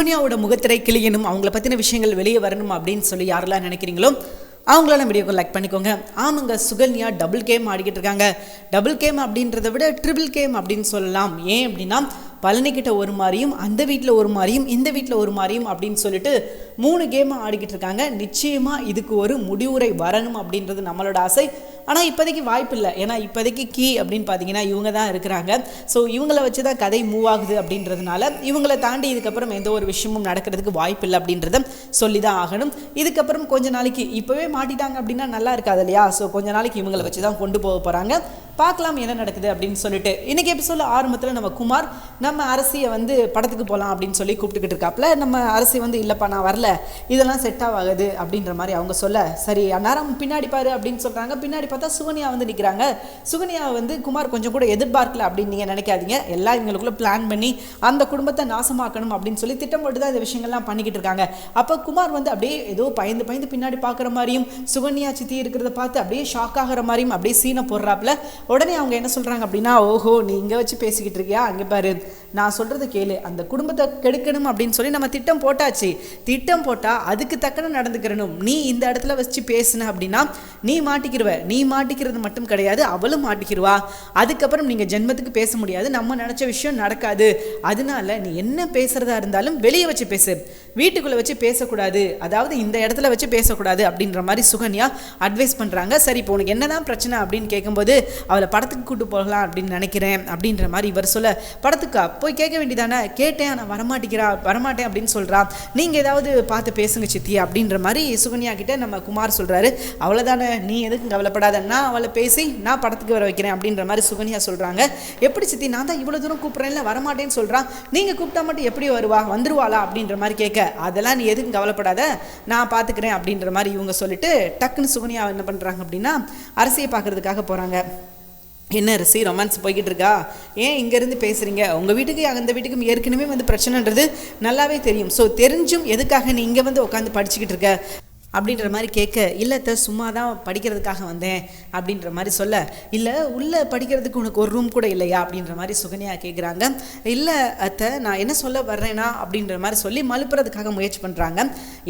சோனியாவோட முகத்திரை கிளியனும் அவங்கள பற்றின விஷயங்கள் வெளியே வரணும் அப்படின்னு சொல்லி யாரெல்லாம் நினைக்கிறீங்களோ அவங்களால வீடியோக்கு லைக் பண்ணிக்கோங்க. ஆமாங்க சுகன்யா டபுள் கேம் ஆடிக்கிட்டு இருக்காங்க. டபுள் கேம் அப்படின்றத விட ட்ரிபிள் கேம் அப்படின்னு சொல்லலாம். ஏன் அப்படின்னா பழனிக்கிட்ட ஒரு மாதிரியும் அந்த வீட்டில் ஒரு மாதிரியும் இந்த வீட்டில் ஒரு மாதிரியும் அப்படின்னு சொல்லிட்டு மூணு கேம் ஆடிக்கிட்டு இருக்காங்க. நிச்சயமாக இதுக்கு ஒரு முடிவுரை வரணும் அப்படின்றது நம்மளோட ஆசை. ஆனால் இப்போதைக்கு வாய்ப்பு இல்லை ஏன்னா இப்போதைக்கு கீ அப்படின்னு பார்த்தீங்கன்னா இவங்க தான் இருக்கிறாங்க. ஸோ இவங்கள வச்சு தான் கதை மூவ் ஆகுது அப்படின்றதுனால இவங்களை தாண்டி இதுக்கப்புறம் எந்த ஒரு விஷயமும் நடக்கிறதுக்கு வாய்ப்பு இல்லை அப்படின்றத சொல்லி தான் ஆகணும். இதுக்கப்புறம் கொஞ்ச நாளைக்கு இப்போவே மாட்டிட்டாங்க அப்படின்னா நல்லா இருக்காது இல்லையா? ஸோ கொஞ்ச நாளைக்கு இவங்களை வச்சு தான் கொண்டு போக போகிறாங்க பார்க்கலாம் என்ன நடக்குது அப்படின்னு சொல்லிட்டு. இன்னைக்கு எபிசோட ஆரம்பத்தில் நம்ம குமார் நம்ம அரசியை வந்து படத்துக்கு போகலாம் அப்படின்னு சொல்லி கூப்பிட்டுக்கிட்டு இருக்காப்புல. நம்ம அரசி வந்து இல்லைப்பா நான் வரல. இதெல்லாம் செட் ஆகாது. அப்படின்ற மாதிரி அவங்க சொல்ல சரி அந்நேரம் பின்னாடி பாரு அப்படின்னு சொல்கிறாங்க பின்னாடி பார்த்தா சுகன்யா வந்து நிற்கிறாங்க சுகன்யா வந்து குமார் கொஞ்சம் கூட எதிர்பார்க்கல அப்படின்னு நீங்கள் நினைக்காதீங்க. எல்லாம் இவங்களுக்குள்ள பிளான் பண்ணி அந்த குடும்பத்தை நாசமாக்கணும் அப்படின்னு சொல்லி திட்டம் போட்டு தான் இந்த விஷயங்கள்லாம் பண்ணிக்கிட்டு இருக்காங்க. அப்போ குமார் வந்து அப்படியே ஏதோ பயந்து பயந்து பின்னாடி பார்க்குற மாதிரியும் சுகன்யா சித்தி இருக்கிறத பார்த்து அப்படியே ஷாக் ஆகிற மாதிரியும் அப்படியே சீனை போடுறாப்புல. உடனே அவங்க என்ன சொல்கிறாங்க அப்படின்னா ஓஹோ நீ இங்கே வச்சு பேசிக்கிட்டு இருக்கியா? அங்கே பாரு நான் சொல்கிறத கேளு. அந்த குடும்பத்தை கெடுக்கணும் அப்படின்னு சொல்லி நம்ம திட்டம் போட்டாச்சு. திட்டம் போட்டால் அதுக்கு தக்கன நடந்துக்கிறணும். நீ இந்த இடத்துல வச்சு பேசுன அப்படின்னா நீ மாட்டிக்கிடுவ நீ மாட்டிக்கிறது மட்டும் கிடையாது அவளும் மாட்டிக்கிடுவா அதுக்கப்புறம் நீங்கள் ஜென்மத்துக்கு பேச முடியாது நம்ம நினச்ச விஷயம் நடக்காது. அதனால நீ என்ன பேசுகிறதா இருந்தாலும் வெளியே வச்சு பேசு. வீட்டுக்குள்ளே வச்சு பேசக்கூடாது. அதாவது இந்த இடத்துல வச்சு பேசக்கூடாது அப்படின்ற மாதிரி சுகன்யா அட்வைஸ் பண்ணுறாங்க சரி இப்போ உனக்கு என்னதான் பிரச்சனை அப்படின்னு கேட்கும்போது அவளை படத்துக்கு கூட்டு போகலாம் அப்படின்னு நினைக்கிறேன் அப்படின்ற மாதிரி இவர் சொல்ல படத்துக்கா? போய் கேட்க வேண்டியதானே? கேட்டேன் நான் வரமாட்டேங்கிறா வரமாட்டேன் அப்படின்னு சொல்கிறா நீங்கள் ஏதாவது பார்த்து பேசுங்க சித்தி அப்படின்ற மாதிரி சுகன்யா கிட்ட நம்ம குமார் சொல்கிறாரு அவ்வளோதானே நீ எதுக்கும் கவலைப்படாத. நான் அவளை பேசி நான் படத்துக்கு வர வைக்கிறேன் அப்படின்ற மாதிரி சுகன்யா சொல்கிறாங்க எப்படி சித்தி? நான் தான் இவ்வளோ தூரம் கூப்பிட்றேன்ல? வரமாட்டேன்னு சொல்கிறான் நீங்கள் கூப்பிட்டா மட்டும் எப்படி வருவா? வந்துருவாளா? அப்படின்ற மாதிரி கேட்க அதெல்லாம் நீ எதுக்கும் கவலைப்படாத நான் பார்த்துக்கிறேன் அப்படின்ற மாதிரி இவங்க சொல்லிட்டு டக்குன்னு சுகன்யா என்ன பண்ணுறாங்க அப்படின்னா அரசியை பார்க்கறதுக்காக போகிறாங்க என்ன அரிசி ரொமான்ஸ் போய்கிட்டு இருக்கா? ஏன் இங்கேருந்து பேசுகிறீங்க உங்கள் வீட்டுக்கு அந்த வீட்டுக்கும் ஏற்கனவே வந்து பிரச்சனைன்றது நல்லாவே தெரியும். ஸோ தெரிஞ்சும் எதுக்காக நீ இங்கே வந்து உட்காந்து படிச்சுக்கிட்டு இருக்க? அப்படின்ற மாதிரி கேட்க இல்லை அத்தை சும்மா தான் படிக்கிறதுக்காக வந்தேன் அப்படின்ற மாதிரி சொல்ல இல்லை உள்ளே படிக்கிறதுக்கு உனக்கு ஒரு ரூம் கூட இல்லையா? அப்படின்ற மாதிரி சுகன்யா கேட்குறாங்க இல்லை அத்தை நான் என்ன சொல்ல வர்றேனா? அப்படின்ற மாதிரி சொல்லி மலுப்புறதுக்காக முயற்சி பண்ணுறாங்க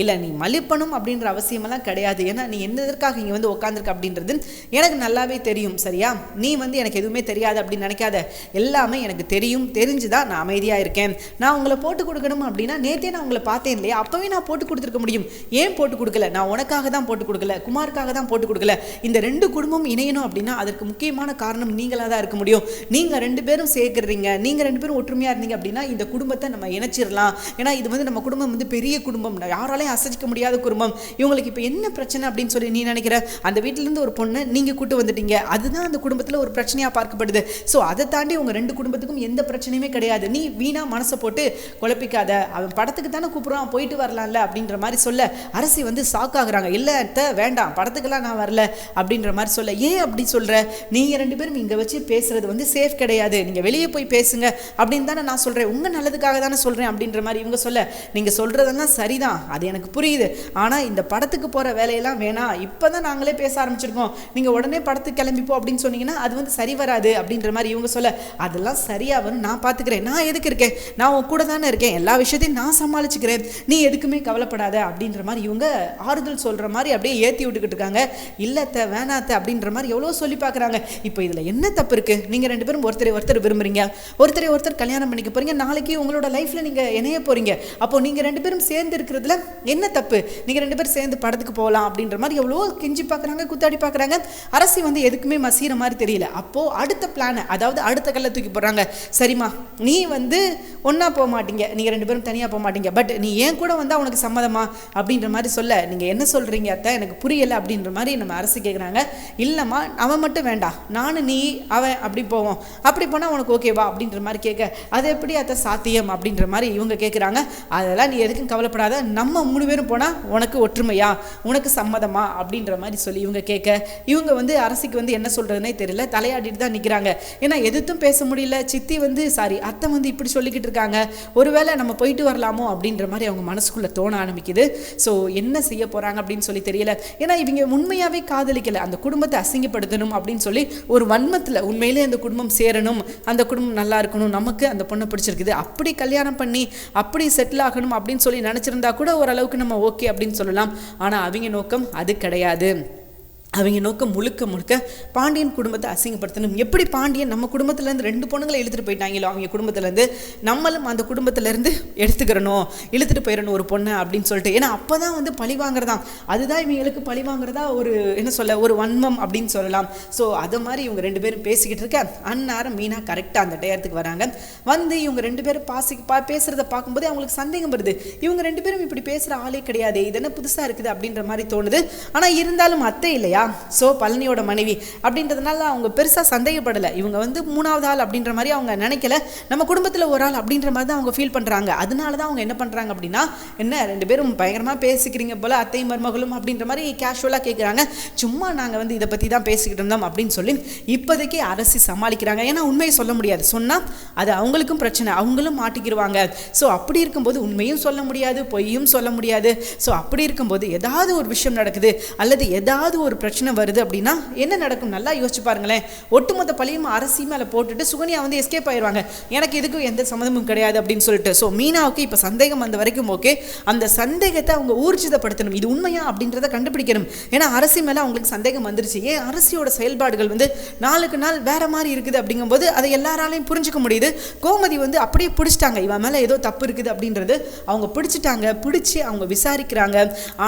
இல்லை நீ மலிப்பணும் அப்படின்ற அவசியமெல்லாம் கிடையாது. ஏன்னா நீ என்னதற்காக இங்கே வந்து உட்காந்துருக்க அப்படின்றது எனக்கு நல்லாவே தெரியும் சரியா? நீ வந்து எனக்கு எதுவுமே தெரியாது அப்படின்னு நினைக்காத. எல்லாமே எனக்கு தெரியும். தெரிஞ்சு தான் நான் அமைதியாக இருக்கேன். நான் உங்களை போட்டு கொடுக்கணும் அப்படின்னா நேற்றே நான் உங்களை பார்த்தேன் இல்லையா? அப்போவே நான் போட்டு கொடுத்துருக்க முடியும். ஏன் போட்டு கொடுக்கல? நான் உனக்காக தான் போட்டு கொடுக்கல குமாருக்காக தான் போட்டு கொடுக்கல. இந்த ரெண்டு குடும்பம் இணையணும் அப்படின்னா அதற்கு முக்கியமான காரணம் நீங்களாக தான் இருக்க முடியும். நீங்கள் ரெண்டு பேரும் சேர்க்குறீங்க நீங்கள் ரெண்டு பேரும் ஒற்றுமையாக இருந்தீங்க அப்படின்னா இந்த குடும்பத்தை நம்ம இணைச்சிடலாம் ஏன்னா இது வந்து நம்ம குடும்பம் வந்து பெரிய குடும்பம். யாராலையும் அசைச்சிக்க முடியாத குடும்பம். இவங்களுக்கு இப்போ என்ன பிரச்சனை அப்படின்னு சொல்லி நீ நினைக்கிற? அந்த வீட்டிலேருந்து ஒரு பொண்ணை நீங்கள் கூட்டு வந்துட்டீங்க. அதுதான் அந்த குடும்பத்தில் ஒரு பிரச்சனையாக பார்க்கப்படுது. ஸோ அதை தாண்டி உங்கள் ரெண்டு குடும்பத்துக்கும் எந்த பிரச்சனையுமே கிடையாது. நீ வீணாக மனசை போட்டு குழப்பிக்காத. அவன் படத்துக்கு தானே கூப்பிடுறான் போயிட்டு வரலாம்ல அப்படின்ற மாதிரி சொல்ல. அரசி வந்து ஷாக் ஆகுறாங்க இல்லை அத்தை வேண்டாம் படத்துக்கெல்லாம் நான் வரல. அப்படின்ற மாதிரி சொல்ல. ஏன் அப்படி சொல்கிற நீங்கள் ரெண்டு பேரும் இங்கே வச்சு பேசுறது வந்து சேஃப் கிடையாது. நீங்கள் வெளியே போய் பேசுங்க. அப்படின்னு தானே நான் சொல்கிறேன் உங்கள் நல்லதுக்காக தானே சொல்கிறேன் அப்படின்ற மாதிரி இவங்க சொல்ல. நீங்கள் சொல்கிறதெல்லாம் சரிதான். அது எனக்கு புரியுது. ஆனால் இந்த படத்துக்கு போகிற வேலையெல்லாம் வேணாம். இப்போ தான் நாங்களே பேச ஆரம்பிச்சிருக்கோம். நீங்கள் உடனே படத்துக்கு கிளம்பிப்போம் அப்படின்னு சொன்னீங்கன்னா அது வந்து சரி வராது. அப்படின்ற மாதிரி இவங்க சொல்ல. அதெல்லாம் சரியாக வரும் நான் பார்த்துக்கிறேன் நான் எதுக்கு இருக்கேன்? நான் உன் கூட தானே இருக்கேன். எல்லா விஷயத்தையும் நான் சமாளிச்சுக்கிறேன். நீ எதுக்குமே கவலைப்படாத. அப்படின்ற மாதிரி இவங்க ஆறுதல் சொல்கிற மாதிரி அப்படியே ஏற்றி விட்டுக்கிட்டு இருக்காங்க. இல்லத்த வேணாத்த அப்படின்ற மாதிரி எவ்வளோ சொல்லி பார்க்குறாங்க இப்போ இதில் என்ன தப்பு இருக்குது நீங்கள் ரெண்டு பேரும் ஒருத்தரை ஒருத்தர் விரும்புறீங்க. ஒருத்தரை ஒருத்தர் கல்யாணம் பண்ணிக்க போகிறீங்க நாளைக்கு உங்களோட லைஃப்பில் நீங்கள் இணைய போகிறீங்க அப்போ நீங்கள் ரெண்டு பேரும் சேர்ந்து இருக்கிறதுல என்ன தப்பு? நீங்கள் ரெண்டு பேரும் சேர்ந்து படத்துக்கு போகலாம் அப்படின்ற மாதிரி எவ்வளோ கெஞ்சி பார்க்குறாங்க குத்தாடி பார்க்குறாங்க அரசி வந்து எதுக்குமே மசீர மாதிரி தெரியல. அப்போது அடுத்த பிளானை அதாவது அடுத்த கல்லை தூக்கி போடுறாங்க. சரிம்மா நீ வந்து ஒன்றா போக மாட்டீங்க. நீங்கள் ரெண்டு பேரும் தனியாக போக மாட்டீங்க. பட் நீ ஏன் கூட வந்தால் உனக்கு சம்மதமா? அப்படின்ற மாதிரி சொல்ல நீ நீங்கள் என்ன சொல்கிறீங்க அத்தை? எனக்கு புரியலை அப்படின்ற மாதிரி நம்ம அரசு கேட்குறாங்க இல்லைம்மா அவன் மட்டும் வேண்டாம் நானும் நீ அவன் அப்படி போவோம். அப்படி போனால் உனக்கு ஓகேவா அப்படின்ற மாதிரி கேட்க அது எப்படி அத்தை சாத்தியம் அப்படின்ற மாதிரி இவங்க கேட்குறாங்க அதெல்லாம் நீ எதுக்கும் கவலைப்படாத. நம்ம மூணு பேரும் போனால் உனக்கு ஒற்றுமையா? உனக்கு சம்மதமா? அப்படின்ற மாதிரி சொல்லி இவங்க கேட்க இவங்க வந்து அரசுக்கு வந்து என்ன சொல்கிறதுனே தெரியல. தலையாடிட்டு தான் நிற்கிறாங்க ஏன்னா எதிர்த்தும் பேச முடியல. சித்தி வந்து சாரி அத்தை வந்து இப்படி சொல்லிக்கிட்டு இருக்காங்க. ஒருவேளை நம்ம போயிட்டு வரலாமோ? அப்படின்ற மாதிரி அவங்க மனசுக்குள்ளே தோண ஆரம்பிக்குது. ஸோ என்ன செய்ய செய்ய போகிறாங்க அப்படின்னு சொல்லி தெரியல. ஏன்னா இவங்க உண்மையாகவே காதலிக்கல. அந்த குடும்பத்தை அசிங்கப்படுத்தணும் அப்படின்னு சொல்லி ஒரு வன்மத்தில் உண்மையிலே அந்த குடும்பம் சேரணும். அந்த குடும்பம் நல்லா இருக்கணும். நமக்கு அந்த பொண்ணை பிடிச்சிருக்குது. அப்படி கல்யாணம் பண்ணி அப்படி செட்டில் ஆகணும் அப்படின்னு சொல்லி நினச்சிருந்தா கூட ஓரளவுக்கு நம்ம ஓகே அப்படின்னு சொல்லலாம். ஆனால் அவங்க நோக்கம் அது கிடையாது. அவங்க நோக்கம் முழுக்க முழுக்க பாண்டியன் குடும்பத்தை அசிங்கப்படுத்தணும். எப்படி பாண்டியன் நம்ம குடும்பத்துலேருந்து ரெண்டு பொண்ணுங்களை இழுத்துட்டு போயிட்டாங்களோ அவங்க குடும்பத்துலேருந்து நம்மளும் அந்த குடும்பத்துலேருந்து எடுத்துக்கிறணும் இழுத்துட்டு போயிடணும் ஒரு பொண்ணை அப்படின்னு சொல்லிட்டு. ஏன்னா அப்போ தான் வந்து பழி வாங்குறதா அதுதான் இவங்களுக்கு பழி வாங்குறதா ஒரு என்ன சொல்ல ஒரு வன்மம் அப்படின்னு சொல்லலாம். ஸோ அதை மாதிரி இவங்க ரெண்டு பேரும் பேசிக்கிட்டு இருக்க அந்நேரம் மீனா கரெக்டாக அந்த டயத்துக்கு வராங்க. வந்து இவங்க ரெண்டு பேரும் பாசி பா பேசுகிறத பார்க்கும்போது அவங்களுக்கு சந்தேகம் வருது. இவங்க ரெண்டு பேரும் இப்படி பேசுகிற ஆளே கிடையாது. இது என்ன புதுசாக இருக்குது அப்படின்ற மாதிரி தோணுது. ஆனால் இருந்தாலும் அத்தை இல்லையா? ஸோ பழனியோட மனைவி. அப்படின்றதுனால அவங்க பெருசாக சந்தேகப்படலை. இவங்க வந்து மூணாவது ஆள் அப்படின்ற மாதிரி அவங்க நினைக்கல. நம்ம குடும்பத்தில் ஒரு ஆள் அப்படின்ற மாதிரி தான் அவங்க ஃபீல் பண்ணுறாங்க அதனால தான் அவங்க என்ன பண்ணுறாங்க அப்படின்னா என்ன ரெண்டு பேரும் பயங்கரமாக பேசிக்கிறீங்க போல் அத்தை மருமகளும் அப்படின்ற மாதிரி கேஷுவலாக கேட்குறாங்க சும்மா நாங்கள் வந்து இதை பற்றி தான் பேசிக்கிட்டு இருந்தோம் அப்படின்னு சொல்லி இப்போதைக்கு அரசி சமாளிக்கிறாங்க. ஏன்னா உண்மையை சொல்ல முடியாது. சொன்னால் அது அவங்களுக்கும் பிரச்சனை. அவங்களும் மாட்டிக்கிடுவாங்க ஸோ அப்படி இருக்கும்போது உண்மையும் சொல்ல முடியாது பொய்யும் சொல்ல முடியாது. ஸோ அப்படி இருக்கும்போது ஏதாவது ஒரு விஷயம் நடக்குது அல்லது ஏதாவது ஒரு பிரச்சனை வருது அப்படின்னா என்ன நடக்கும்? நல்லா யோசிச்சு பாருங்களேன். ஒட்டுமொத்த பழியும் அரசி மேலே போட்டுட்டு சுகன்யா வந்து எஸ்கேப் ஆயிடுவாங்க எனக்கு இதுக்கும் எந்த சம்மந்தமும் கிடையாது அப்படின்னு சொல்லிட்டு. ஸோ மீனாவுக்கு இப்போ சந்தேகம் வந்த வரைக்கும் ஓகே அந்த சந்தேகத்தை அவங்க ஊர்ஜிதப்படுத்தணும். இது உண்மையா அப்படின்றத கண்டுபிடிக்கணும். ஏன்னா அரசி மேலே அவங்களுக்கு சந்தேகம் வந்துருச்சு. ஏன் அரசியோட செயல்பாடுகள் வந்து நாளுக்கு நாள் வேற மாதிரி இருக்குது அப்படிங்கும்போது அதை எல்லாராலையும் புரிஞ்சுக்க முடியுது. கோமதி வந்து அப்படியே பிடிச்சிட்டாங்க. இவன் மேலே ஏதோ தப்பு இருக்குது அப்படின்றது அவங்க பிடிச்சிட்டாங்க. பிடிச்சி அவங்க விசாரிக்கிறாங்க.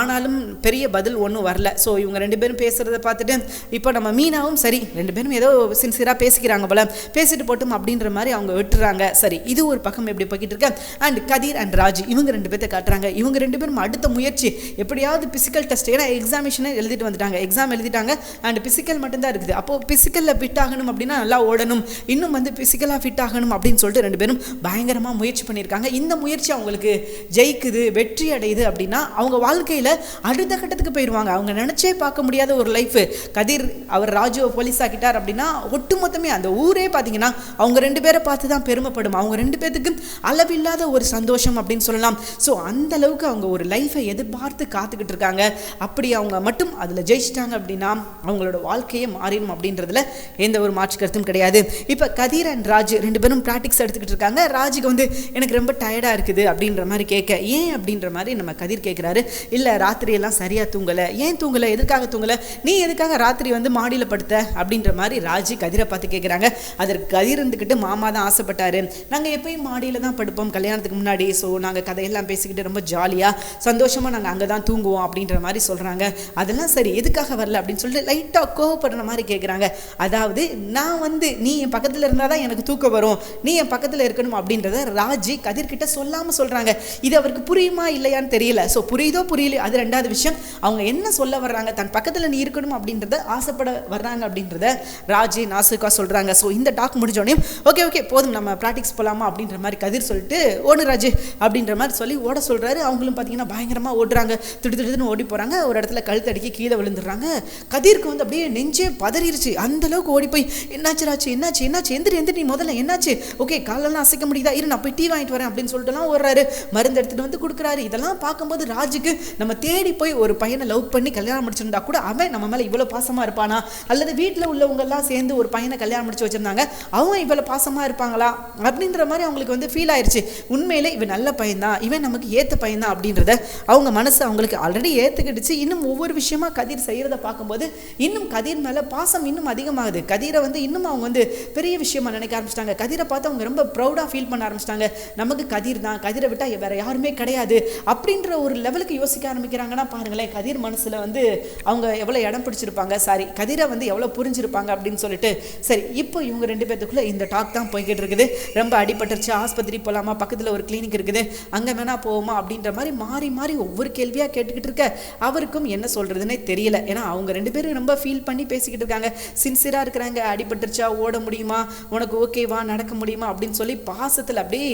ஆனாலும் பெரிய பதில் ஒன்றும் வரல. ஸோ இவங்க ரெண்டு பேரும் பேர் பேசுகிறத பார்த்துட்டு இப்போ நம்ம மீனாவும் சரி ரெண்டு பேரும் ஏதோ சின்சியராக பேசிக்கிறாங்க போல பேசிட்டு போட்டும் அப்படின்ற மாதிரி அவங்க விட்டுறாங்க. சரி இது ஒரு பக்கம் எப்படி போய்கிட்டு இருக்க? அண்ட் கதிர் அண்ட் ராஜ் இவங்க ரெண்டு பேர்த்த காட்டுறாங்க. இவங்க ரெண்டு பேரும் அடுத்த முயற்சி எப்படியாவது பிசிக்கல் டெஸ்ட் ஏன்னா எக்ஸாமிஷனை எழுதிட்டு வந்துட்டாங்க. எக்ஸாம் எழுதிட்டாங்க அண்ட் பிசிக்கல் மட்டும்தான் இருக்குது. அப்போது பிசிக்கலில் ஃபிட் ஆகணும் அப்படின்னா நல்லா ஓடணும். இன்னும் வந்து பிசிக்கலாக ஃபிட் ஆகணும் அப்படின்னு சொல்லிட்டு ரெண்டு பேரும் பயங்கரமாக முயற்சி பண்ணியிருக்காங்க. இந்த முயற்சி அவங்களுக்கு ஜெயிக்குது வெற்றி அடையுது அப்படின்னா அவங்க வாழ்க்கையில் அடுத்த கட்டத்துக்கு போயிடுவாங்க அவங்க நினச்சே பார்க்க முடியாத ஒரு லைஃப் கதிர் அவர் ராஜுவை போலீஸ் ஆக்கிட்டார் அப்படின்னா ஒட்டுமொத்தமே அந்த ஊரே பார்த்தீங்கன்னா அவங்க ரெண்டு பேரை பார்த்து தான் பெருமைப்படும். அவங்க ரெண்டு பேர்த்துக்கு அளவில்லாத ஒரு சந்தோஷம் அப்படின்னு சொல்லலாம். ஸோ அந்த அளவுக்கு அவங்க ஒரு லைஃப்பை எதிர்பார்த்து காத்துக்கிட்டு இருக்காங்க. அப்படி அவங்க மட்டும் அதில் ஜெயிச்சிட்டாங்க அப்படின்னா அவங்களோட வாழ்க்கையே மாறிடும் அப்படின்றதுல எந்த ஒரு மாற்று கருத்தும் கிடையாது. இப்போ கதிர் அண்ட் ராஜ் ரெண்டு பேரும் ப்ராக்டிக்ஸ் எடுத்துக்கிட்டு இருக்காங்க. ராஜுக்கு வந்து எனக்கு ரொம்ப டயர்டாக இருக்குது அப்படின்ற மாதிரி கேட்க ஏன் அப்படின்ற மாதிரி நம்ம கதிர் கேட்குறாரு இல்லை ராத்திரியெல்லாம் சரியாக தூங்கலை? ஏன் தூங்கலை? எதுக்காக தூங்கலை? நீ எதுக்காக ராத்திரி வந்து மாடியில் படுத்த? அப்படின்ற மாதிரி ராஜி கதிரை பார்த்து கேட்குறாங்க அதற்கு கதிர் இருந்துக்கிட்டு மாமா தான் ஆசைப்பட்டாரு. நாங்கள் எப்பயும் மாடியில் தான் படுப்போம். கல்யாணத்துக்கு முன்னாடி ஸோ நாங்கள் கதையெல்லாம் பேசிக்கிட்டு ரொம்ப ஜாலியாக சந்தோஷமாக நாங்கள் அங்கே தான் தூங்குவோம் அப்படின்ற மாதிரி சொல்கிறாங்க அதெல்லாம் சரி எதுக்காக வரல அப்படின்னு சொல்லிட்டு லைட்டாக கோவப்படுற மாதிரி கேட்குறாங்க அதாவது நான் வந்து நீ என் பக்கத்தில் இருந்தால் தான் எனக்கு தூக்கம் வரும். நீ என் பக்கத்தில் இருக்கணும் அப்படின்றத ராஜி கதிர்கிட்ட சொல்லாமல் சொல்கிறாங்க இது அவருக்கு புரியுமா இல்லையான்னு தெரியல. ஸோ புரியுதோ புரியல அது ரெண்டாவது விஷயம். அவங்க என்ன சொல்ல வர்றாங்க? தன் பக்கத்தில் நீ இருக்கணும் அப்படின்றத ஆசைப்பட வர்றாங்க அப்படின்றத ராஜி நாசுக்கா சொல்கிறாங்க ஸோ இந்த டாக் முடிஞ்சோடனே ஓகே ஓகே போதும் நம்ம ப்ராக்டிக்ஸ் போகலாமா அப்படின்ற மாதிரி கதிர் சொல்லிட்டு ஓடு ராஜு அப்படின்ற மாதிரி சொல்லி ஓட சொல்கிறாரு அவங்களும் பார்த்தீங்கன்னா பயங்கரமாக ஓடுறாங்க. திடு திடுன்னு ஓடி போகிறாங்க ஒரு இடத்துல கழுத்தடிக்கி கீழே விழுந்துடுறாங்க. கதிர்க்கு வந்து அப்படியே நெஞ்சே பதறிடுச்சு அந்த அளவுக்கு ஓடி போய் என்னாச்சு ராச்சு என்னாச்சு? என்னாச்சு? எந்திரி எந்திரி நீ முதல்ல என்னாச்சு? ஓகே காலெல்லாம் அசைக்க முடியுதா? இரு நான் போய் டீ வாங்கிட்டு வரேன் அப்படின்னு சொல்லிட்டுலாம் ஓடுறாரு. மருந்து எடுத்துகிட்டு வந்து கொடுக்குறாரு. இதெல்லாம் பார்க்கும்போது ராஜுக்கு நம்ம தேடி போய் ஒரு பையனை லவ் பண்ணி கல்யாணம் முடிச்சிருந்தா கூட அவன் நம்ம மேலே இவ்வளோ பாசமாக இருப்பானா? அல்லது வீட்டில் உள்ளவங்கெல்லாம் சேர்ந்து ஒரு பையனை கல்யாணம் முடிச்சு வச்சிருந்தாங்க. அவங்க இவ்வளோ பாசமாக இருப்பாங்களா? அப்படின்ற மாதிரி அவங்களுக்கு வந்து ஃபீல் ஆயிடுச்சு உண்மையிலே இவன் நல்ல பையன் தான் இவன் நமக்கு ஏற்ற பையன் தான் அப்படின்றத அவங்க மனசு அவங்களுக்கு ஆல்ரெடி ஏற்றுக்கிடுச்சு இன்னும் ஒவ்வொரு விஷயமா கதிர் செய்கிறத பார்க்கும்போது இன்னும் கதிர் மேலே பாசம் இன்னும் அதிகமாகுது. கதிரை வந்து இன்னும் அவங்க வந்து பெரிய விஷயமா நினைக்க ஆரம்பிச்சிட்டாங்க. கதிரை பார்த்து அவங்க ரொம்ப ப்ரௌடாக ஃபீல் பண்ண ஆரம்பிச்சிட்டாங்க. நமக்கு கதிர் தான். கதிரை விட்டால் வேற யாருமே கிடையாது. அப்படின்ற ஒரு லெவலுக்கு யோசிக்க ஆரம்பிக்கிறாங்கன்னா பாருங்களேன் கதிர் மனசில் வந்து அவங்க எவ்வளோ இடம் பிடிச்சிருப்பாங்க? சாரி கதிரை வந்து எவ்வளோ புரிஞ்சிருப்பாங்க அப்படின்னு சொல்லிட்டு சரி இப்போ இவங்க ரெண்டு பேர்த்துக்குள்ளே இந்த டாக் தான் போய்கிட்டு இருக்குது. ரொம்ப அடிபட்டுருச்சு ஆஸ்பத்திரி போகலாமா பக்கத்தில் ஒரு கிளினிக் இருக்குது. அங்கே வேணா போவோமா அப்படின்ற மாதிரி மாறி மாறி ஒவ்வொரு கேள்வியாக கேட்டுக்கிட்டு இருக்க. அவருக்கும் என்ன சொல்கிறதுனே தெரியல. ஏன்னா அவங்க ரெண்டு பேரும் ரொம்ப ஃபீல் பண்ணி பேசிக்கிட்டு இருக்காங்க. சின்சியராக இருக்கிறாங்க. அடிபட்டுருச்சா ஓட முடியுமா? உனக்கு ஓகேவா நடக்க முடியுமா? அப்படின்னு சொல்லி பாசத்தில் அப்படியே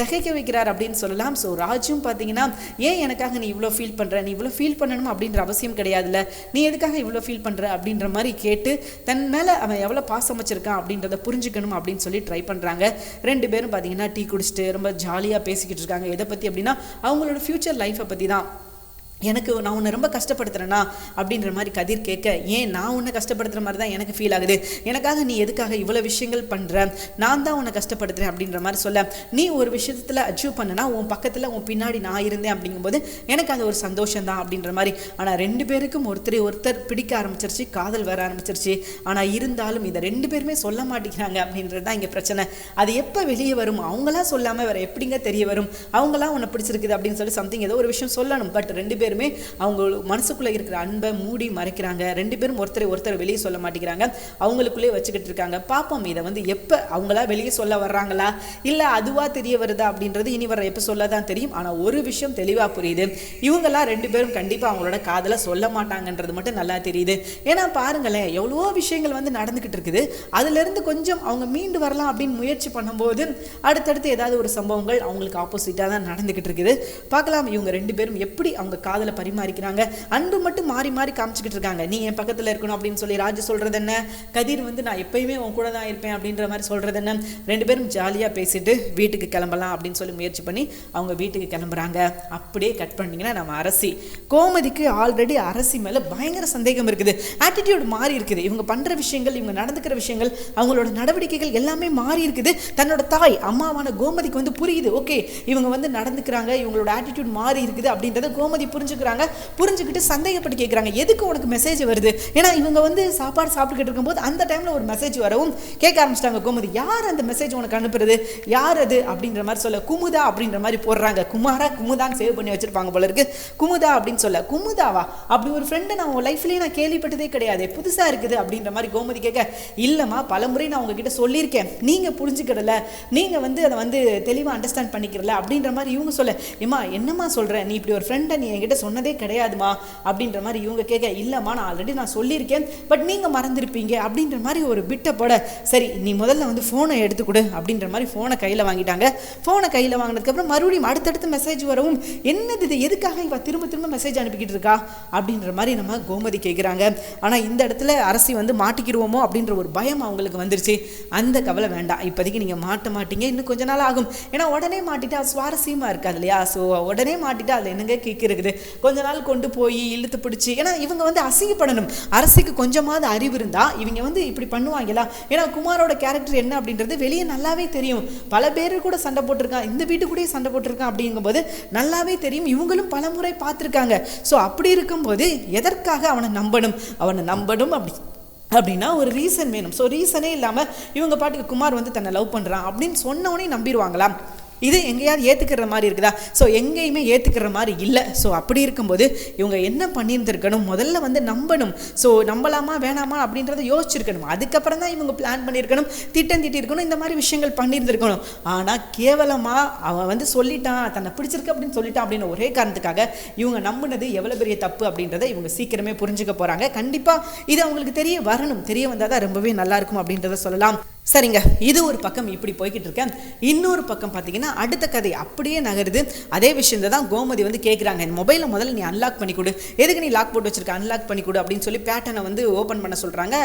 திகைக்க வைக்கிறார் அப்படின்னு சொல்லலாம். ஸோ ராஜும் பார்த்தீங்கன்னா ஏன் எனக்காக நீ இவ்வளோ ஃபீல் பண்ணுற நீ இவ்வளோ ஃபீல் பண்ணணும் அப்படின்ற அவசியம் கிடையாதுல்ல. நீ எதுக்காக இவ்வளோ ஃபீல் பண்ணுற அப்படின்ற மாதிரி கேட்டு தன் மேலே அவன் எவ்வளோ பாசம் வச்சிருக்கான் அப்படின்றத புரிஞ்சுக்கணும் அப்படின்னு சொல்லி ட்ரை பண்ணுறாங்க ரெண்டு பேரும் பார்த்தீங்கன்னா டீ குடிச்சிட்டு ரொம்ப ஜாலியாக பேசிக்கிட்டு இருக்காங்க. எதை பற்றி அப்படின்னா அவங்களோட ஃப்யூச்சர் லைஃப்பை பற்றி தான் எனக்கு நான் உன்னை ரொம்ப கஷ்டப்படுத்துறேனா அப்படின்ற மாதிரி கதிர் கேட்க ஏன் நான் உன்னை கஷ்டப்படுத்துகிற மாதிரி தான் எனக்கு ஃபீல் ஆகுது? எனக்காக நீ எதுக்காக இவ்வளோ விஷயங்கள் பண்ணுற நான் தான் உன்னை கஷ்டப்படுத்துகிறேன் அப்படின்ற மாதிரி சொல்ல. நீ ஒரு விஷயத்தில் அச்சீவ் பண்ணனா உன் பக்கத்தில் உன் பின்னாடி நான் இருந்தேன் அப்படிங்கும்போது எனக்கு அது ஒரு சந்தோஷம் தான் அப்படின்ற மாதிரி. ஆனால் ரெண்டு பேருக்கும் ஒருத்தரை ஒருத்தர் பிடிக்க ஆரம்பிச்சிருச்சு காதல் வர ஆரம்பிச்சிருச்சு. ஆனால் இருந்தாலும் இதை ரெண்டு பேருமே சொல்ல மாட்டேங்கிறாங்க அப்படின்றது தான் இங்கே பிரச்சனை. அது எப்போ வெளியே வரும்? அவங்களா சொல்லாமல் வேறு எப்படிங்க தெரிய வரும்? அவங்களா உன்னை பிடிச்சிருக்குது அப்படின்னு சொல்லி சம்திங் ஏதோ ஒரு விஷயம் சொல்லணும். பட் ரெண்டு பேர் பேருமே அவங்க மனசுக்குள்ளே இருக்கிற அன்பை மூடி மறைக்கிறாங்க. ரெண்டு பேரும் ஒருத்தரை ஒருத்தர் வெளியே சொல்ல மாட்டேங்கிறாங்க. அவங்களுக்குள்ளே வச்சுக்கிட்டு இருக்காங்க. பார்ப்போம் இதை வந்து எப்போ அவங்களா வெளியே சொல்ல வர்றாங்களா? இல்லை அதுவாக தெரிய வருதா அப்படின்றது இனி வர எப்போ சொல்ல தான் தெரியும். ஆனால் ஒரு விஷயம் தெளிவாக புரியுது. இவங்கெல்லாம் ரெண்டு பேரும் கண்டிப்பாக அவங்களோட காதலை சொல்ல மாட்டாங்கன்றது மட்டும் நல்லா தெரியுது. ஏன்னா பாருங்களேன் எவ்வளவோ விஷயங்கள் வந்து நடந்துக்கிட்டு இருக்குது. அதுலேருந்து கொஞ்சம் அவங்க மீண்டு வரலாம் அப்படின்னு முயற்சி பண்ணும்போது அடுத்தடுத்து ஏதாவது ஒரு சம்பவங்கள் அவங்களுக்கு ஆப்போசிட்டாக தான் நடந்துக்கிட்டு இருக்குது. பார்க்கலாம் இவங்க ரெண்டு பேரும் எப்படி அவங்க காதலை பரிமாறிக்கிறாங்க. அன்பு மட்டும் மாறி மாறி காமிச்சிக்கிட்டு இருக்காங்க. நீ என் பக்கத்தில் இருக்கணும் அப்படின்னு சொல்லி ராஜு சொல்கிறது என்ன? கதிர் வந்து நான் எப்பயுமே உன் கூட தான் இருப்பேன் அப்படின்ற மாதிரி சொல்கிறது என்ன? ரெண்டு பேரும் ஜாலியாக பேசிட்டு வீட்டுக்கு கிளம்பலாம் அப்படின்னு சொல்லி முயற்சி பண்ணி அவங்க வீட்டுக்கு கிளம்புறாங்க. அப்படியே கட் பண்ணிங்கன்னா நம்ம அரசி. கோமதிக்கு ஆல்ரெடி அரசி மேலே பயங்கர சந்தேகம் இருக்குது. ஆட்டிடியூட் மாறி இருக்குது. இவங்க பண்ணுற விஷயங்கள் இவங்க நடந்துக்கிற விஷயங்கள் அவங்களோட நடவடிக்கைகள் எல்லாமே மாறி இருக்குது. தன்னோட தாய் அம்மாவான கோமதிக்கு வந்து புரியுது. ஓகே இவங்க வந்து நடந்துக்கிறாங்க. இவங்களோட ஆட்டிடியூட் மாறி இருக்குது அப்படின்றத கோமதி புரிஞ்சுக்கிறாங்க. புரிஞ்சுக்கிட்டு சந்தேகப்பட்டு கேட்குறாங்க எதுக்கு உனக்கு மெசேஜ் வருது? ஏன்னா இவங்க வந்து சாப்பாடு சாப்பிட்டுக்கிட்டு இருக்கும்போது அந்த டைமில் ஒரு மெசேஜ் வரவும் கேட்க ஆரம்பிச்சிட்டாங்க. கோமதி யார் அந்த மெசேஜ் உனக்கு அனுப்புறது? யார் அது? அப்படின்ற மாதிரி சொல்ல குமுதா அப்படின்ற மாதிரி போடுறாங்க. குமாரா குமுதான்னு சேவ் பண்ணி வச்சிருப்பாங்க போல இருக்கு. குமுதா அப்படின்னு சொல்ல குமுதாவா? அப்படி ஒரு ஃப்ரெண்டை நான் உன் லைஃப்லேயே நான் கேள்விப்பட்டதே கிடையாது. புதுசாக இருக்குது அப்படின்ற மாதிரி கோமதி கேட்க இல்லைம்மா பலமுறை நான் உங்ககிட்ட சொல்லியிருக்கேன். நீங்கள் புரிஞ்சுக்கிடல. நீங்கள் வந்து அதை வந்து தெளிவாக அண்டர்ஸ்டாண்ட் பண்ணிக்கிறல. அப்படின்ற மாதிரி இவங்க சொல்ல ஏம்மா என்னம்மா சொல்கிறேன் நீ இப்படி ஒரு ஃப்ரெண்டை நீ என்கிட்ட சொன்னதே கிடையாதுமா அப்படின்ற மாதிரி இவங்க கேட்க இல்லைம்மா நான் ஆல்ரெடி நான் சொல்லியிருக்கேன் பட் நீங்கள் மறந்துருப்பீங்க அப்படின்ற மாதிரி ஒரு பிட்டை போட சரி நீ முதல்ல வந்து ஃபோனை எடுத்து கொடு அப்படின்ற மாதிரி ஃபோனை கையில் வாங்கிட்டாங்க. ஃபோனை கையில் வாங்கினதுக்கப்புறம் மறுபடியும் அடுத்தடுத்து மெசேஜ் வரவும் என்னது இது எதுக்காக இவ திரும்ப திரும்ப மெசேஜ் அனுப்பிக்கிட்டு இருக்கா அப்படின்ற மாதிரி நம்ம கோமதி கேட்குறாங்க ஆனால் இந்த இடத்துல அரசி வந்து மாட்டிக்கிடுவோமோ அப்படின்ற ஒரு பயம் அவங்களுக்கு வந்துருச்சு. அந்த கவலை வேண்டாம். இப்போதைக்கு நீங்கள் மாட்ட மாட்டீங்க. இன்னும் கொஞ்ச நாள் ஆகும். ஏன்னா உடனே மாட்டிட்டா சுவாரஸ்யமாக இருக்காது இல்லையா? ஸோ உடனே மாட்டிட்டா அதில் என்னங்க கேக் இருக்குது? கொஞ்ச நாள் கொண்டு போய் இழுத்து பிடிச்சி ஏன்னா இவங்க வந்து அசிங்கப்படணும். அரசுக்கு கொஞ்சமாவது அறிவு இருந்தால் இவங்க வந்து இப்படி பண்ணுவாங்களா? ஏன்னா குமாரோட கேரக்டர் என்ன அப்படின்றது வெளியே நல்லாவே தெரியும். பல பேர் கூட சண்டை போட்டிருக்கான் இந்த வீட்டு கூடயே சண்டை போட்டிருக்கான் அப்படிங்கும்போது நல்லாவே தெரியும். இவங்களும் பல முறை பார்த்துருக்காங்க. ஸோ அப்படி இருக்கும்போது எதற்காக அவனை நம்பணும்? அவனை நம்பணும் அப்படி அப்படின்னா ஒரு ரீசன் வேணும். ஸோ ரீசனே இல்லாமல் இவங்க பாட்டுக்கு குமார் வந்து தன்னை லவ் பண்ணுறான் அப்படின்னு சொன்னவனே நம்பிடுவாங்களா இது எங்கேயாவது ஏற்றுக்கிற மாதிரி இருக்குதா? ஸோ எங்கேயுமே ஏற்றுக்கிற மாதிரி இல்லை. ஸோ அப்படி இருக்கும்போது இவங்க என்ன பண்ணியிருந்திருக்கணும்? முதல்ல வந்து நம்பணும். ஸோ நம்பலாமா வேணாமா அப்படின்றத யோசிச்சிருக்கணும். அதுக்கப்புறம் தான் இவங்க பிளான் பண்ணியிருக்கணும். திட்டம் திட்டிருக்கணும் இந்த மாதிரி விஷயங்கள் பண்ணியிருந்திருக்கணும். ஆனால் கேவலமாக அவன் வந்து சொல்லிட்டான் தன்னை பிடிச்சிருக்கு அப்படின்னு சொல்லிட்டான் அப்படின்னு ஒரே காரணத்துக்காக இவங்க நம்பினது எவ்வளோ பெரிய தப்பு அப்படின்றத இவங்க சீக்கிரமே புரிஞ்சுக்க போகிறாங்க கண்டிப்பாக இது அவங்களுக்கு தெரிய வரணும். தெரிய வந்தால் தான் ரொம்பவே நல்லாயிருக்கும் அப்படின்றத சொல்லலாம். சரிங்க இது ஒரு பக்கம் இப்படி போய்கிட்டு இருக்கேன் இன்னொரு பக்கம் பார்த்தீங்கன்னா அடுத்த கதை அப்படியே நகருது. அதே விஷயத்தை தான் கோமதி வந்து கேட்குறாங்க என் மொபைலை முதல்ல நீ அன்லாக் பண்ணி கொடு. எதுக்கு நீ லாக் போட்டு வச்சிருக்க? அன்லாக் பண்ணி கொடு அப்படின்னு சொல்லி பேட்டனை வந்து ஓப்பன் பண்ண சொல்கிறாங்க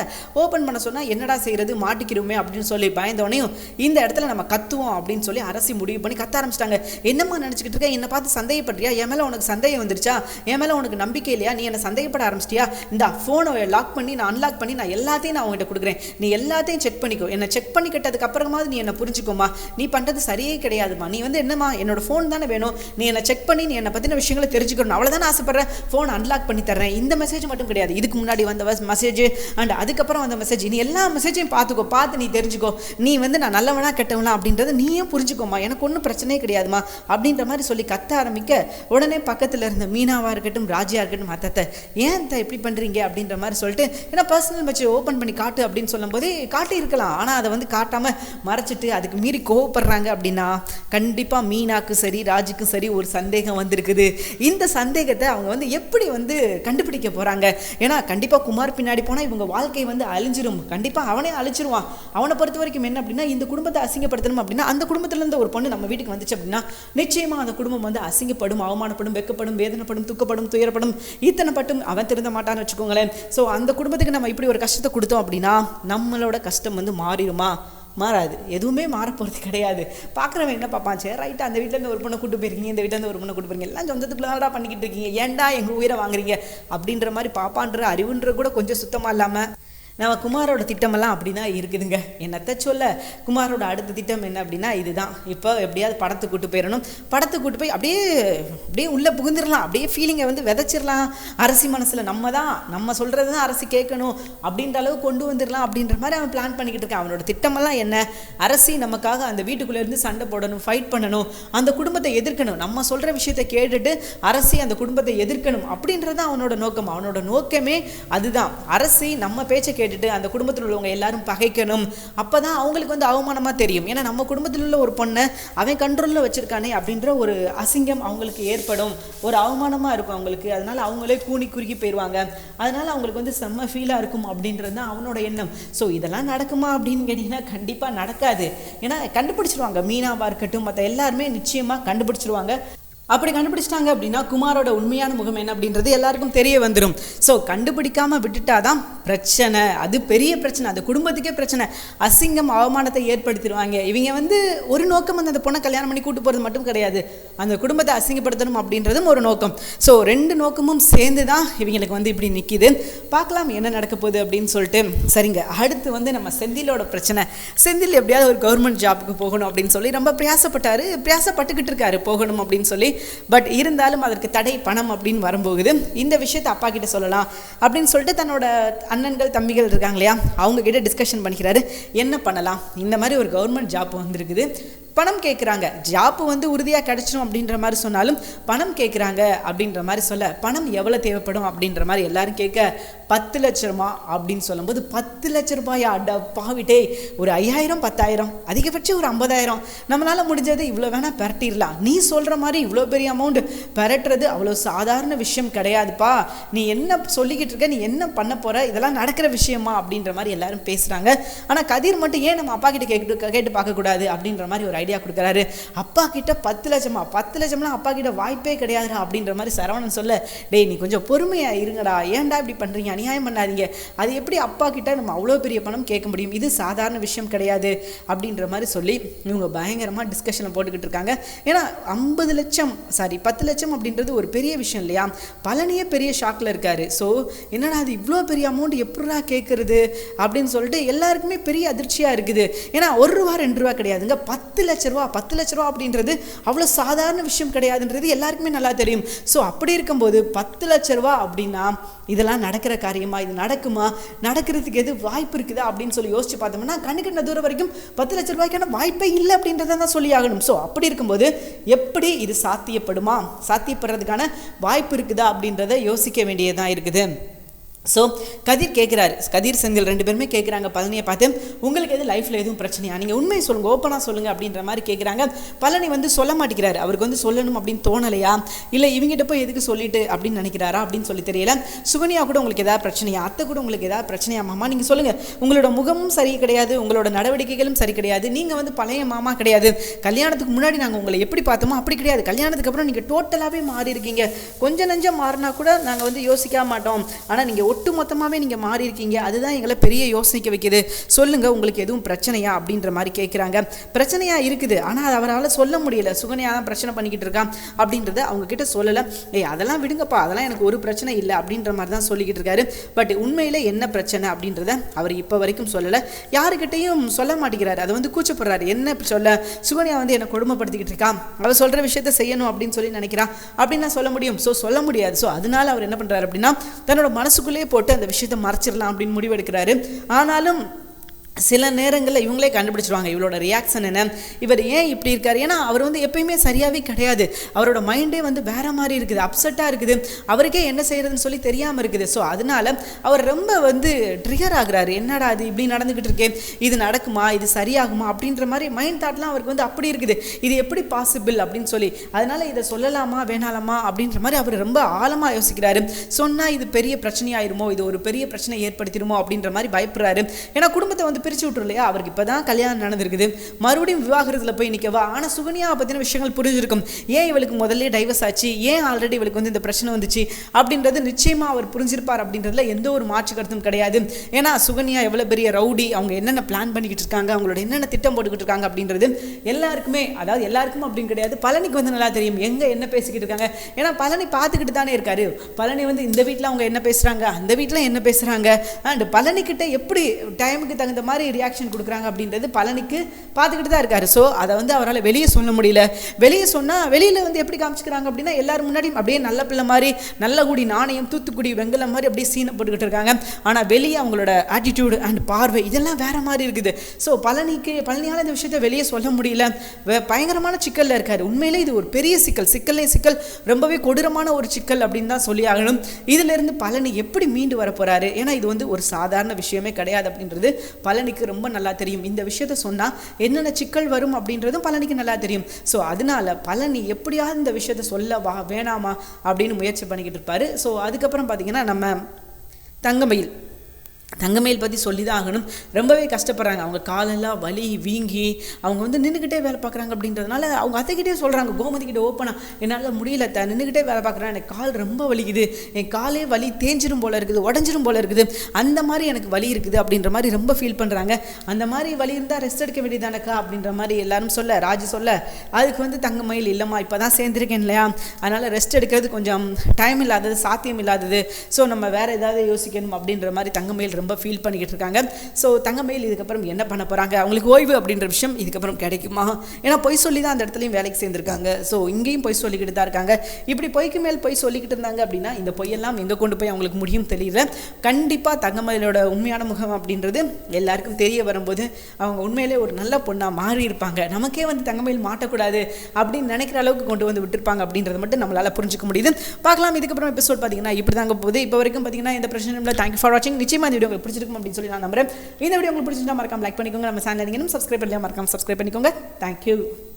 ஓப்பன் பண்ண சொன்னால் என்னடா செய்கிறது மாட்டிக்கிறோமே அப்படின்னு சொல்லி பயந்தோடனையும் இந்த இடத்துல நம்ம கத்துவோம் அப்படின்னு சொல்லி அரசி முடிவு பண்ணி கத்த ஆரம்பிச்சிட்டாங்க. என்னம்மா நினச்சிக்கிட்டு இருக்க? என்னை பார்த்து சந்தேகப்படுறியா? என் மேலே உனக்கு சந்தேகம் வந்துருச்சா? என் மேலே உனக்கு நம்பிக்கை இல்லையா? நீ என்னை சந்தேகப்பட ஆரம்பிச்சிட்டியா? இந்த ஃபோனை லாக் பண்ணி நான் அன்லாக் பண்ணி நான் எல்லாத்தையும் நான் உங்ககிட்ட கொடுக்குறேன். நீ எல்லாத்தையும் செக் பண்ணிக்கோ. என்னை செக் பண்ணிக்கிட்டதுக்கு அப்புறமாவது நீ என்னை புரிஞ்சுக்கோமா நீ பண்ணுறது சரியே கிடையாதுமா நீ வந்து என்னம்மா என்னோட ஃபோன் தானே வேணும். நீ என்னை செக் பண்ணி நீ என்னை பற்றின விஷயங்களை தெரிஞ்சுக்கணும். அவ்வளோதான் ஆசைப்பட்றேன். ஃபோன் அன்லாக் பண்ணி தர்றேன். இந்த மெசேஜ் மட்டும் கிடையாது. இதுக்கு முன்னாடி வந்த மெசேஜ் அண்ட் அதுக்கப்புறம் வந்த மெசேஜ் நீ எல்லா மெசேஜையும் பார்த்துக்கோ. பார்த்து நீ தெரிஞ்சுக்கோ. நீ வந்து நான் நல்லவனா கெட்டவனா அப்படின்றத நீயும் புரிஞ்சுக்கோமா எனக்கு ஒன்றும் பிரச்சனையே கிடையாதுமா அப்படின்ற மாதிரி சொல்லி கத்த ஆரம்பிக்க உடனே பக்கத்தில் இருந்த மீனாவாக இருக்கட்டும் ராஜியாக இருக்கட்டும் அத்தத்தை ஏன் அத்தை இப்படி பண்ணுறீங்க அப்படின்ற மாதிரி சொல்லிட்டு ஏன்னா பர்சனல் மெசேஜ் ஓப்பன் பண்ணி காட்டு அப்படின்னு சொல்லும்போது காட்டி இருக்கலாம் ஆனால் அதை வந்து காட்டாமல் மறைச்சிட்டு அதுக்கு மீறி கோவப்படுறாங்க அப்படின்னா கண்டிப்பாக மீனாக்கும் சரி ராஜுக்கும் சரி ஒரு சந்தேகம் வந்திருக்குது. இந்த சந்தேகத்தை அவங்க வந்து எப்படி வந்து கண்டுபிடிக்க போகிறாங்க ஏன்னா கண்டிப்பாக குமார் பின்னாடி போனால் இவங்க வாழ்க்கை வந்து அழிஞ்சிரும். கண்டிப்பாக அவனே அழிச்சிருவான். அவனை பொறுத்த வரைக்கும் என்ன அப்படின்னா இந்த குடும்பத்தை அசிங்கப்படுத்தணும் அப்படின்னா அந்த குடும்பத்துலேருந்து ஒரு பொண்ணு நம்ம வீட்டுக்கு வந்துச்சு அப்படின்னா நிச்சயமாக அந்த குடும்பம் வந்து அசிங்கப்படும் அவமானப்படும் வெக்கப்படும் வேதனைப்படும் துக்கப்படும் துயரப்படும் இத்தனை பட்டும் அவன் திருந்த மாட்டான்னு வச்சுக்கோங்களேன். ஸோ அந்த குடும்பத்துக்கு நம்ம இப்படி ஒரு கஷ்டத்தை கொடுத்தோம் அப்படின்னா நம்மளோட கஷ்டம் வந்து மாறிடும் மாறாது. எதுவுமே மாறப்போகிறது கிடையாது. பார்க்குறவன் என்ன பார்ப்பான்? சரி ரைட்டு அந்த வீட்டிலேருந்து ஒரு பொண்ணை கூட்டு போயிருக்கீங்க இந்த வீட்டிலேருந்து ஒரு பொண்ணை கூட்டு போயிருக்கீங்க. எல்லாம் சொந்தத்துக்குள்ளடா பண்ணிக்கிட்டு இருக்கீங்க. ஏன்டா எங்கள் உயிரை வாங்குறீங்க? அப்படின்ற மாதிரி பாப்பான்ற அறிவுன்ற கூட கொஞ்சம் சுத்தமாக இல்லாமல் நம்ம குமாரோட திட்டமெல்லாம் அப்படி தான் இருக்குதுங்க. என்னத்தை சொல்ல? குமாரோட அடுத்த திட்டம் என்ன அப்படின்னா இதுதான். இப்போ எப்படியாவது படத்தை கூட்டு போயிடணும் படத்தை கூட்டு போய் அப்படியே அப்படியே உள்ளே புகுந்துடலாம் அப்படியே ஃபீலிங்கை வந்து விதைச்சிடலாம் அரசி மனசில் நம்ம தான் நம்ம சொல்கிறது தான் அரசி கேட்கணும். அப்படின்ற அளவு கொண்டு வந்துடலாம் அப்படின்ற மாதிரி அவன் பிளான் பண்ணிக்கிட்டு இருக்கான். அவனோட திட்டமெல்லாம் என்ன? அரசி நமக்காக அந்த வீட்டுக்குள்ளே இருந்து சண்டை போடணும் ஃபைட் பண்ணணும். அந்த குடும்பத்தை எதிர்க்கணும். நம்ம சொல்கிற விஷயத்தை கேட்டுட்டு அரசி அந்த குடும்பத்தை எதிர்க்கணும் அப்படின்றது அவனோட நோக்கம். அவனோட நோக்கமே அதுதான். அரசி நம்ம பேச்சை கேட்டு கேட்டுட்டு அந்த குடும்பத்தில் உள்ளவங்க எல்லாரும் பகைக்கணும். அப்போ தான் அவங்களுக்கு வந்து அவமானமாக தெரியும். ஏன்னா நம்ம குடும்பத்தில் உள்ள ஒரு பொண்ணை அவன் கண்ட்ரோலில் வச்சுருக்கானே அப்படின்ற ஒரு அசிங்கம் அவங்களுக்கு ஏற்படும். ஒரு அவமானமாக இருக்கும் அவங்களுக்கு. அதனால் அவங்களே கூனி குறுகி போயிடுவாங்க அதனால் அவங்களுக்கு வந்து செம்ம ஃபீலாக இருக்கும் அப்படின்றது தான் அவனோட எண்ணம். ஸோ இதெல்லாம் நடக்குமா அப்படின்னு கேட்டிங்கன்னா கண்டிப்பாக நடக்காது. ஏன்னா கண்டுபிடிச்சிருவாங்க. மீனாவாக இருக்கட்டும் மற்ற எல்லாருமே நிச்சயமாக கண்டுபிடிச்சிருவாங்க. அப்படி கண்டுபிடிச்சிட்டாங்க அப்படின்னா குமாரோட உண்மையான முகம் என்ன அப்படின்றது எல்லாருக்கும் தெரிய வந்துடும் ஸோ கண்டுபிடிக்காமல் விட்டுட்டாதான் பிரச்சனை. அது பெரிய பிரச்சனை. அது குடும்பத்துக்கே பிரச்சனை. அசிங்கம் அவமானத்தை ஏற்படுத்திடுவாங்க. இவங்க வந்து ஒரு நோக்கம் வந்து அந்த பொண்ணை கல்யாணம் பண்ணி கூட்டு போகிறது மட்டும் கிடையாது. அந்த குடும்பத்தை அசிங்கப்படுத்தணும் அப்படின்றதும் ஒரு நோக்கம். ஸோ ரெண்டு நோக்கமும் சேர்ந்து தான் இவங்களுக்கு வந்து இப்படி நிற்கிது பார்க்கலாம் என்ன நடக்க போகுது அப்படின்னு சொல்லிட்டு. சரிங்க. அடுத்து வந்து நம்ம செந்திலோட பிரச்சனை. செந்தில் எப்படியாவது ஒரு கவர்மெண்ட் ஜாப்புக்கு போகணும் அப்படின்னு சொல்லி ரொம்ப பிரயாசப்பட்டாரு. பிரயாசப்பட்டுக்கிட்டு இருக்காரு. போகணும் அப்படின்னு சொல்லி. பட் இருந்தாலும் அதற்கு தடை பணம் அப்படின்னு வரும்போது இந்த விஷயத்தை அப்பா கிட்ட சொல்லலாம் அப்படின்னு சொல்லிட்டு தன்னோட அண்ணன்கள் தம்பிகள் இருக்காங்க இல்லையா அவங்க கிட்ட டிஸ்கஷன் பண்ணிக்கிறாரு. என்ன பண்ணலாம்? இந்த மாதிரி ஒரு கவர்மெண்ட் ஜாப் வந்திருக்குது. பணம் கேட்குறாங்க ஜாப்பு வந்து உறுதியாக கிடச்சிடும் அப்படின்ற மாதிரி சொன்னாலும் பணம் கேட்குறாங்க அப்படின்ற மாதிரி சொல்ல பணம் எவ்வளோ தேவைப்படும் அப்படின்ற மாதிரி எல்லாரும் கேட்க பத்து லட்ச ரூபா அப்படின்னு சொல்லும்போது பத்து லட்ச ரூபாயா? அட பாவிட்டே ஒரு ஐயாயிரம் பத்தாயிரம் அதிகபட்சம் ஒரு ஐம்பதாயிரம். நம்மளால் முடிஞ்சது இவ்வளோ வேணால் பரட்டிடலாம். நீ சொல்கிற மாதிரி இவ்வளோ பெரிய அமௌண்ட் பரட்டுறது அவ்வளோ சாதாரண விஷயம் கிடையாதுப்பா. நீ என்ன சொல்லிக்கிட்டு இருக்க நீ என்ன பண்ண போகிற இதெல்லாம் நடக்கிற விஷயமா? அப்படின்ற மாதிரி எல்லாரும் பேசுகிறாங்க ஆனால் கதிர் மட்டும் ஏன் நம்ம அப்பா கிட்ட கேட்டு கேட்டு பார்க்கக்கூடாது அப்படின்ற மாதிரி ஒரு ஐடியா கொடுக்குறாரு. அப்பா கிட்ட பத்து லட்சமா பத்து லட்சம்லாம் அப்பா கிட்ட வாய்ப்பே கிடையாதுடா அப்படின்ற மாதிரி சரவணன் சொல்ல டேய் நீ கொஞ்சம் பொறுமையா இருங்கடா. ஏன்டா இப்படி பண்றீங்க? அநியாயம் பண்ணாதீங்க. அது எப்படி அப்பா கிட்ட நம்ம அவ்வளோ பெரிய பணம் கேட்க முடியும்? இது சாதாரண விஷயம் கிடையாது. அப்படின்ற மாதிரி சொல்லி இவங்க பயங்கரமாக டிஸ்கஷனை போட்டுக்கிட்டு இருக்காங்க. ஏன்னா ஐம்பது லட்சம் சாரி பத்து லட்சம் அப்படின்றது ஒரு பெரிய விஷயம் இல்லையா? பழனியே பெரிய ஷாக்கில் இருக்காரு. ஸோ என்னடா அது இவ்வளோ பெரிய அமௌண்ட் எப்படா கேட்குறது? அப்படின்னு சொல்லிட்டு எல்லாருக்குமே பெரிய அதிர்ச்சியாக இருக்குது. ஏன்னா ஒரு ரூபா ரெண்டு ரூபா கிடையாதுங்க. பத்து லட்ச ரூபா பத்து லட்ச ரூபா அப்படின்றது அவ்வளோ சாதாரண விஷயம் கிடையாதுன்றது எல்லாருக்குமே நல்லா தெரியும். ஸோ அப்படி இருக்கும்போது பத்து லட்ச ரூபா அப்படின்னா இதெல்லாம் நடக்கிற காரியமா? இது நடக்குமா? நடக்கிறதுக்கு எது வாய்ப்பு இருக்குதா? அப்படின்னு சொல்லி யோசிச்சு பார்த்தோம்னா கண்ணுக்கு தூரம் வரைக்கும் பத்து லட்ச ரூபாய்க்கான வாய்ப்பே இல்லை அப்படின்றத தான் சொல்லி ஆகணும். ஸோ அப்படி இருக்கும்போது எப்படி இது சாத்தியப்படுமா? சாத்தியப்படுறதுக்கான வாய்ப்பு இருக்குதா அப்படின்றத யோசிக்க வேண்டியதாக இருக்குது. ஸோ கதிர் கேட்குறாரு. கதிர் செந்தில் ரெண்டு பேருமே கேட்குறாங்க. பழனியை பார்த்து உங்களுக்கு எது லைஃப்பில் எதுவும் பிரச்சனையா? நீங்கள் உண்மையை சொல்லுங்கள் ஓப்பனாக சொல்லுங்கள் அப்படின்ற மாதிரி கேட்குறாங்க. பழனி வந்து சொல்ல மாட்டேங்கிறாரு. அவருக்கு வந்து சொல்லணும் அப்படின்னு தோணலையா? இல்லை இவங்ககிட்ட போய் எதுக்கு சொல்லிட்டு? அப்படின்னு நினைக்கிறாரா? அப்படின்னு சொல்லி தெரியல. சுகன்யா கூட உங்களுக்கு எதாவது பிரச்சனையா? அத்தை கூட உங்களுக்கு எதாவது பிரச்சனையா மாமா? நீங்கள் சொல்லுங்கள் உங்களோட முகமும் சரி கிடையாது. உங்களோட நடவடிக்கைகளும் சரி கிடையாது. நீங்கள் வந்து பழைய மாமா கிடையாது. கல்யாணத்துக்கு முன்னாடி நாங்கள் உங்களை எப்படி பார்த்தோமோ அப்படி கிடையாது. கல்யாணத்துக்கு அப்புறம் நீங்கள் டோட்டலாகவே மாறி இருக்கீங்க கொஞ்சம் நஞ்சம் மாறினா கூட நாங்கள் வந்து யோசிக்க மாட்டோம். ஆனால் நீங்கள் ஒட்டு மொத்தமாகவே நீங்கள் மாறி இருக்கீங்க அதுதான் எங்களை பெரிய யோசனைக்க வைக்குது. சொல்லுங்கள் உங்களுக்கு எதுவும் பிரச்சனையா? அப்படின்ற மாதிரி கேட்குறாங்க பிரச்சனையாக இருக்குது. ஆனால் அது அவரால் சொல்ல முடியல. சுகன்யா தான் பிரச்சனை பண்ணிக்கிட்டு இருக்கான் அப்படின்றத அவங்க கிட்ட சொல்லலை. ஏய் அதெல்லாம் விடுங்கப்பா. அதெல்லாம் எனக்கு ஒரு பிரச்சனை இல்லை அப்படின்ற மாதிரி தான் சொல்லிக்கிட்டு இருக்காரு. பட் உண்மையில் என்ன பிரச்சனை அப்படின்றத அவர் இப்போ வரைக்கும் சொல்லலை. யாருக்கிட்டையும் சொல்ல மாட்டேங்கிறாரு. அதை வந்து கூச்சப்படுறாரு. என்ன சொல்ல? சுகன்யா வந்து என்னை கொடுமைப்படுத்திக்கிட்டு இருக்கான். அவர் சொல்கிற விஷயத்த செய்யணும் அப்படின்னு சொல்லி நினைக்கிறான் அப்படின்னு நான் சொல்ல முடியும். ஸோ சொல்ல முடியாது. ஸோ அதனால அவர் என்ன பண்ணுறாரு அப்படின்னா தன்னோட மனசுக்குள்ளே போட்டு அந்த விஷயத்தை மறைச்சிடலாம் அப்படின்னு முடிவெடுக்கிறாரு. ஆனாலும் சில நேரங்களில் இவங்களே கண்டுபிடிச்சிருவாங்க இவளோட ரியாக்ஷன் என்ன. இவர் ஏன் இப்படி இருக்கார்? ஏன்னா அவர் வந்து எப்பயுமே சரியாகவே கிடையாது. அவரோட மைண்டே வந்து வேற மாதிரி இருக்குது அப்செட்டாக இருக்குது. அவருக்கே என்ன செய்யறதுன்னு சொல்லி தெரியாமல் இருக்குது. ஸோ அதனால அவர் ரொம்ப வந்து ட்ரிகர் ஆகுறாரு. என்னடா அது இப்படி நடந்துக்கிட்டு இருக்கேன் இது நடக்குமா? இது சரியாகுமா? அப்படின்ற மாதிரி மைண்ட் தாட்லாம் அவருக்கு வந்து அப்படி இருக்குது. இது எப்படி பாசிபிள் அப்படின்னு சொல்லி. அதனால இதை சொல்லலாமா வேணாலாமா அப்படின்ற மாதிரி அவர் ரொம்ப ஆழமாக யோசிக்கிறாரு. சொன்னால் இது பெரிய பிரச்சனையாயிருமோ? இது ஒரு பெரிய பிரச்சனை ஏற்படுத்திடுமோ அப்படின்ற மாதிரி பயப்படுறாரு. ஏன்னா குடும்பத்தை வந்து பிரித்து விட்டுரும் இல்லையா? அவருக்கு இப்போ தான் கல்யாணம் நடந்திருக்குது. மறுபடியும் விவாகரத்தில் போய் நிற்கவா ஆனால் சுகன்யாவை பற்றின விஷயங்கள் புரிஞ்சிருக்கும். ஏன் இவளுக்கு முதல்ல டைவர்ஸ் ஆச்சு? ஏன் ஆல்ரெடி இவளுக்கு வந்து இந்த பிரச்சனை வந்துச்சு? அப்படின்றது நிச்சயமாக அவர் புரிஞ்சிருப்பார் அப்படின்றதுல எந்த ஒரு மாற்று கருத்தும் கிடையாது. ஏன்னா சுகன்யா எவ்வளோ பெரிய ரவுடி அவங்க என்னென்ன பிளான் பண்ணிக்கிட்டு இருக்காங்க அவங்களோட என்னென்ன திட்டம் போட்டுக்கிட்டு இருக்காங்க அப்படின்றது எல்லாருக்குமே அதாவது எல்லாருக்கும் அப்படின்னு கிடையாது பழனிக்கு வந்து நல்லா தெரியும் எங்கே என்ன பேசிக்கிட்டு இருக்காங்க. ஏன்னா பழனி பார்த்துக்கிட்டு தானே இருக்காரு. பழனி வந்து இந்த வீட்டில் அவங்க என்ன பேசுகிறாங்க அந்த வீட்டில் என்ன பேசுகிறாங்க அண்ட் பழனிக்கிட்ட எப்படி டைமுக்கு தகுந்த மாதிரி ரியாக்ஷன் கொடுக்குறாங்க அப்படின்றது பழனிக்கு பார்த்துக்கிட்டு தான் இருக்காரு. ஸோ அதை வந்து அவரால் வெளியே சொல்ல முடியல. வெளியே சொன்னால் வெளியில் வந்து எப்படி காமிச்சிக்கிறாங்க அப்படின்னா எல்லாரும் முன்னாடியும் அப்படியே நல்ல பிள்ளை மாதிரி நல்ல குடி நாணயம் தூத்துக்குடி வெங்கலம் மாதிரி அப்படியே சீனை போட்டுக்கிட்டு இருக்காங்க. ஆனால் வெளியே அவங்களோட ஆட்டிடியூடு அண்ட் பார்வை இதெல்லாம் வேற மாதிரி இருக்குது. ஸோ பழனிக்கு பழனியால் இந்த விஷயத்தை வெளியே சொல்ல முடியல. பயங்கரமான சிக்கலில் இருக்காரு. உண்மையிலே இது ஒரு பெரிய சிக்கல். சிக்கல்லே சிக்கல். ரொம்பவே கொடூரமான ஒரு சிக்கல் அப்படின்னு தான் சொல்லி ஆகணும். இதிலிருந்து பழனி எப்படி மீண்டு வர போகிறாரு ஏன்னா இது வந்து ஒரு சாதாரண விஷயமே கிடையாது அப்படின்றது பழனிக்கு ரொம்ப நல்லா தெரியும். இந்த விஷயத்த சொன்னால் என்னென்ன சிக்கல் வரும் அப்படின்றதும் பழனிக்கு நல்லா தெரியும். ஸோ அதனால பழனி எப்படியாவது இந்த விஷயத்த சொல்ல வா வேணாமா அப்படின்னு முயற்சி பண்ணிக்கிட்டு இருப்பாரு. ஸோ அதுக்கப்புறம் பார்த்தீங்கன்னா நம்ம தங்கமயில். தங்கமயில் பற்றி சொல்லி தான் ஆகணும். ரொம்பவே கஷ்டப்படுறாங்க. அவங்க காலெல்லாம் வலி வீங்கி அவங்க வந்து நின்றுக்கிட்டே வேலை பார்க்குறாங்க அப்படின்றதுனால அவங்க அத்தைக்கிட்டே சொல்கிறாங்க கோமதி கிட்டே ஓப்பனாக என்னால் முடியல த நின்றுக்கிட்டே வேலை பார்க்குறேன். எனக்கு கால் ரொம்ப வலிக்குது. என் காலே வலி தேஞ்சிரும் போல இருக்குது உடஞ்சிரும் போல இருக்குது. அந்த மாதிரி எனக்கு வலி இருக்குது அப்படின்ற மாதிரி ரொம்ப ஃபீல் பண்ணுறாங்க அந்த மாதிரி வலி இருந்தால் ரெஸ்ட் எடுக்க வேண்டியதானக்கா? அப்படின்ற மாதிரி எல்லாரும் சொல்ல ராஜு சொல்ல அதுக்கு வந்து தங்கமயில் இல்லைம்மா. இப்போ தான் சேர்ந்துருக்கேன் இல்லையா? அதனால் ரெஸ்ட் எடுக்கிறது கொஞ்சம் டைம் இல்லாதது சாத்தியம் இல்லாதது. ஸோ நம்ம வேறு ஏதாவது யோசிக்கணும் அப்படின்ற மாதிரி தங்கமயில் ரொம்ப ஃபீல் பண்ணிக்கிட்டு இருக்காங்க ஸோ தங்கமயில் இதுக்கப்புறம் என்ன பண்ண போகிறாங்க அவங்களுக்கு ஓய்வு அப்படின்ற விஷயம் இதுக்கப்புறம் கிடைக்குமா? ஏன்னா பொய் சொல்லி தான் அந்த இடத்துலையும் வேலைக்கு சேர்ந்துருக்காங்க. ஸோ இங்கேயும் பொய் சொல்லிக்கிட்டு தான் இருக்காங்க. இப்படி பொய்க்கு மேல் பொய் சொல்லிக்கிட்டு இருந்தாங்க அப்படின்னா இந்த பொய்யெல்லாம் எங்கே கொண்டு போய் அவங்களுக்கு முடியும் தெரியல. கண்டிப்பாக தங்கமயிலோட உண்மையான முகம் அப்படின்றது எல்லாருக்கும் தெரிய வரும்போது அவங்க உண்மையிலே ஒரு நல்ல பொண்ணாக மாறி இருப்பாங்க. நமக்கே வந்து தங்கமயில் மாட்டக்கூடாது அப்படின்னு நினைக்கிற அளவுக்கு கொண்டு வந்து விட்டுருப்பாங்க அப்படின்றத மட்டும் நம்மளால் புரிஞ்சுக்க முடியுது. பார்க்கலாம் இதுக்கப்புறம் எபிசோட் பார்த்தீங்கன்னா இப்படி தாங்க போகுது. இப்போ வரைக்கும் பார்த்தீங்கன்னா இந்த பிரச்சனை இல்லை. தேங்க்யூ ஃபார் வாட்சிங் நிச்சயமாக இந்த வீடியோ உங்களுக்கு பிடிச்சிருக்கும் அப்படின்னு சொல்லி நான் நம்புறேன். இந்த வீடியோ உங்களுக்கு பிடிச்சிருந்தா மறக்காம லைக் பண்ணிக்கோங்க. நம்ம சேனல் நீங்களும் சப்ஸ்கிரைப் பண்ணலாம் மறக்காம சப்ஸ்கிரைப் பண்ணிக்கோங்க. தேங்க்யூ